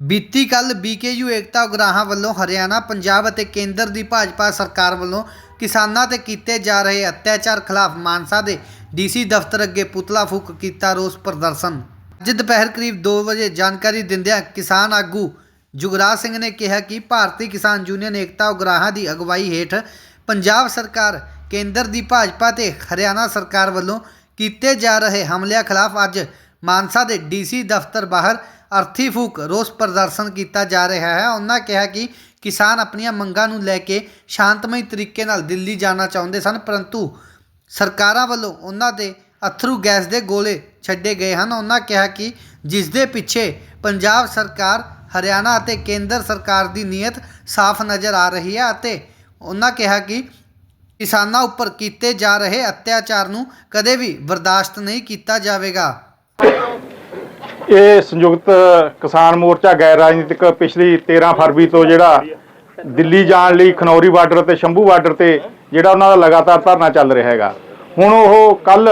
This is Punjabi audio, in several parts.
ਬੀਤੀ ਕੱਲ ਬੀਕੇਯੂ ਏਕਤਾ ਉਗਰਾਹਾਂ ਵੱਲੋਂ ਹਰਿਆਣਾ, ਪੰਜਾਬ ਅਤੇ ਕੇਂਦਰ ਦੀ ਭਾਜਪਾ ਸਰਕਾਰ ਵੱਲੋਂ ਕਿਸਾਨਾਂ ਤੇ ਕੀਤੇ ਜਾ ਰਹੇ ਅਤਿਆਚਾਰ ਖਿਲਾਫ ਮਾਨਸਾ ਦੇ ਡੀਸੀ ਦਫ਼ਤਰ ਅੱਗੇ ਪੁਤਲਾ ਫੂਕ ਕੀਤਾ ਰੋਸ ਪ੍ਰਦਰਸ਼ਨ। ਅੱਜ ਦੁਪਹਿਰ ਕਰੀਬ 2 ਵਜੇ ਜਾਣਕਾਰੀ ਦਿੰਦਿਆਂ ਕਿਸਾਨ ਆਗੂ ਜੁਗਰਾਜ ਸਿੰਘ ਨੇ ਕਿਹਾ ਕਿ ਭਾਰਤੀ ਕਿਸਾਨ ਯੂਨੀਅਨ ਏਕਤਾ ਉਗਰਾਹਾਂ ਦੀ ਅਗਵਾਈ ਹੇਠ ਪੰਜਾਬ ਸਰਕਾਰ, ਕੇਂਦਰ ਦੀ ਭਾਜਪਾ ਤੇ ਹਰਿਆਣਾ ਸਰਕਾਰ ਵੱਲੋਂ ਕੀਤੇ ਜਾ ਰਹੇ ਹਮਲਿਆਂ ਖਿਲਾਫ ਅੱਜ ਮਾਨਸਾ ਦੇ ਡੀਸੀ ਦਫ਼ਤਰ ਬਾਹਰ ਅਰਥੀ ਫੂਕ ਰੋਸ ਪ੍ਰਦਰਸ਼ਨ ਕੀਤਾ ਜਾ ਰਿਹਾ ਹੈ। ਉਹਨਾਂ ਕਿਹਾ ਕਿ ਕਿਸਾਨ ਆਪਣੀਆਂ ਮੰਗਾਂ ਨੂੰ ਲੈ ਕੇ ਸ਼ਾਂਤਮਈ ਤਰੀਕੇ ਨਾਲ ਦਿੱਲੀ ਜਾਣਾ ਚਾਹੁੰਦੇ ਸਨ, ਪਰੰਤੂ ਸਰਕਾਰਾਂ ਵੱਲੋਂ ਉਹਨਾਂ ਦੇ ਅਥਰੂ ਗੈਸ ਦੇ ਗੋਲੇ ਛੱਡੇ ਗਏ ਹਨ। ਉਹਨਾਂ ਕਿਹਾ ਕਿ ਜਿਸ ਦੇ ਪਿੱਛੇ ਪੰਜਾਬ ਸਰਕਾਰ, ਹਰਿਆਣਾ ਅਤੇ ਕੇਂਦਰ ਸਰਕਾਰ ਦੀ ਨੀਅਤ ਸਾਫ਼ ਨਜ਼ਰ ਆ ਰਹੀ ਹੈ ਅਤੇ ਉਹਨਾਂ ਕਿਹਾ ਕਿ ਕਿਸਾਨਾਂ ਉੱਪਰ ਕੀਤੇ ਜਾ ਰਹੇ ਅਤਿਆਚਾਰ ਨੂੰ ਕਦੇ ਵੀ ਬਰਦਾਸ਼ਤ ਨਹੀਂ ਕੀਤਾ ਜਾਵੇਗਾ। ਇਹ ਸੰਯੁਕਤ ਕਿਸਾਨ ਮੋਰਚਾ ਗੈਰ ਰਾਜਨੀਤਿਕ ਪਿਛਲੀ 13 ਫਰਵਰੀ ਤੋਂ ਜਿਹੜਾ ਦਿੱਲੀ ਜਾਣ ਲਈ ਖਨੌਰੀ ਬਾਰਡਰ ਤੇ ਸ਼ੰਭੂ ਬਾਰਡਰ ਤੇ ਜਿਹੜਾ ਉਹਨਾਂ ਦਾ ਲਗਾਤਾਰ ਧਰਨਾ ਚੱਲ ਰਿਹਾ ਹੈਗਾ। ਹੁਣ ਉਹ ਕੱਲ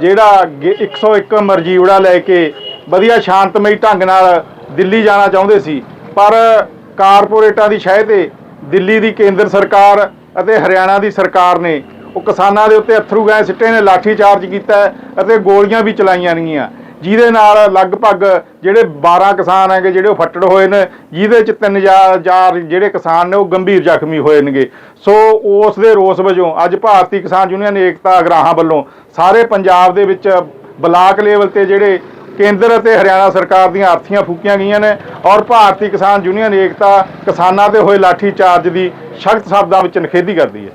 ਜਿਹੜਾ ਗੇ- 101 ਮਰਜੀਵੜਾ ਲੈ ਕੇ ਵਧੀਆ ਸ਼ਾਂਤਮਈ ਢੰਗ ਨਾਲ ਦਿੱਲੀ ਜਾਣਾ ਚਾਹੁੰਦੇ ਸੀ, ਪਰ ਕਾਰਪੋਰੇਟਾਂ ਦੀ ਸ਼ਹਿ ਤੇ ਦਿੱਲੀ ਦੀ ਕੇਂਦਰ ਸਰਕਾਰ ਅਤੇ ਹਰਿਆਣਾ ਦੀ ਸਰਕਾਰ ਨੇ ਉਹ ਕਿਸਾਨਾਂ ਦੇ ਉੱਤੇ ਅਥਰੂ ਗੈਸ ਸਿੱਟੇ ਨੇ ਲਾਠੀ ਚਾਰਜ ਕੀਤਾ ਅਤੇ ਗੋਲੀਆਂ ਵੀ ਚਲਾਈਆਂ ਨੇਗੀਆਂ ਜਿਹਦੇ ਨਾਲ ਲਗਭਗ ਜਿਹੜੇ 12 ਕਿਸਾਨ ਹੈਗੇ, ਜਿਹੜੇ ਉਹ ਫੱਟੜ ਹੋਏ ਨੇ, ਜਿਹਦੇ ਚ 3000 ਜਿਹੜੇ ਕਿਸਾਨ ਨੇ, ਉਹ ਗੰਭੀਰ ਜ਼ਖਮੀ ਹੋਏ ਨੇਗੇ। ਸੋ ਉਸ ਦੇ ਰੋਸ ਵਜੋਂ ਅੱਜ ਭਾਰਤੀ ਕਿਸਾਨ ਯੂਨੀਅਨ ਏਕਤਾ ਅਗਰਾਹਾਂ ਵੱਲੋਂ ਸਾਰੇ ਪੰਜਾਬ ਦੇ ਵਿੱਚ ਬਲਾਕ ਲੈਵਲ ਤੇ ਜਿਹੜੇ ਕੇਂਦਰ ਅਤੇ ਹਰਿਆਣਾ ਸਰਕਾਰ ਦੀਆਂ ਅਰਥੀਆਂ ਫੂਕੀਆਂ ਗਈਆਂ ਨੇ ਔਰ ਭਾਰਤੀ ਕਿਸਾਨ ਯੂਨੀਅਨ ਏਕਤਾ ਕਿਸਾਨਾਂ ਤੇ ਹੋਏ ਲਾਠੀ ਚਾਰਜ ਦੀ ਸਖਤ ਸ਼ਬਦਾਂ ਵਿੱਚ ਨਿਖੇਧੀ ਕਰਦੀ ਹੈ।